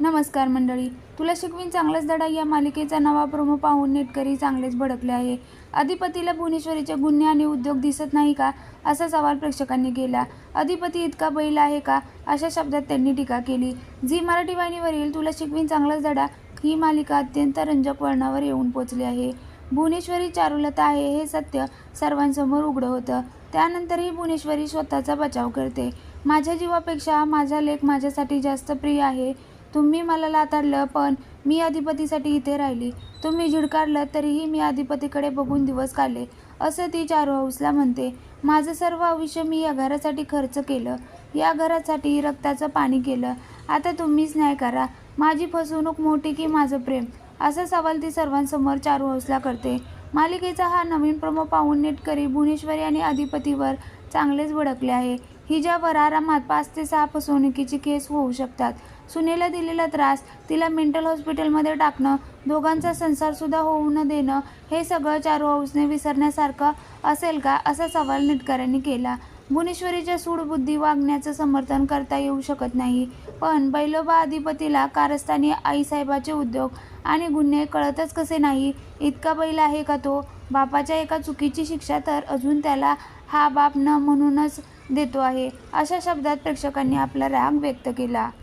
नमस्कार मंडळी. तुला शिकवीन चांगलाच धडा या मालिकेचा नवा प्रोमो पाहून नेटकरी चांगलेच भडकले आहे. अधिपतीला भुवनेश्वरीचे गुन्हे आणि उद्योग दिसत नाही का? असा सवाल प्रेक्षकांनी केला. अधिपती इतका बैल आहे का? अशा शब्दात त्यांनी टीका केली. झी मराठी वाहिनीवरील तुला शिकवीन चांगलाच धडा ही मालिका अत्यंत रंजक वळणावर येऊन पोचली आहे. भुवनेश्वरी चारुलता आहे हे सत्य सर्वांसमोर उघडं होतं. त्यानंतरही भुवनेश्वरी स्वतःचा बचाव करते. माझ्या जीवापेक्षा माझा लेख माझ्यासाठी जास्त प्रिय आहे. तुम्ही मला लाताडलं पण मी अधिपतीसाठी इथे राहिली. तुम्ही झिडकारलं तरीही मी अधिपतीकडे बघून दिवस काढले असं ती चारू हाऊसला म्हणते. माझं सर्व आयुष्य मी या घरासाठी खर्च केलं. या घरासाठी रक्ताचं पाणी केलं. आता तुम्हीच न्याय करा. माझी फसवणूक मोठी की माझं प्रेम? असा सवाल ती सर्वांसमोर चारू हाऊसला करते. मालिकेचा हा नवीन प्रोमो पाहून नेटकरी भुवनेश्वरी आणि अधिपतीवर चांगलेच भडकले आहे. हिच्यावर आरामात पाच ते सहा फसवणुकीची केस होऊ शकतात. सुनेला दिलेला त्रास तिला मेंटल हॉस्पिटलमध्ये टाकणं दोघांचा संसारसुद्धा होऊ न देणं हे सगळं चारू हाऊसने विसरण्यासारखं असेल का असा सवाल नेटकऱ्यांनी केला. भुवनेश्वरीच्या सूडबुद्धी वागण्याचं समर्थन करता येऊ शकत नाही. पण बैलोबा अधिपतीला कारस्थानी आईसाहेबाचे उद्योग आणि गुन्हे कळतच कसे नाही? इतका बैल आहे का तो? बापाच्या एका चुकीची शिक्षा तर अजून त्याला हा बाप न म्हणूनच देतो आहे अशा शब्दात प्रेक्षकांनी आपला राग व्यक्त केला.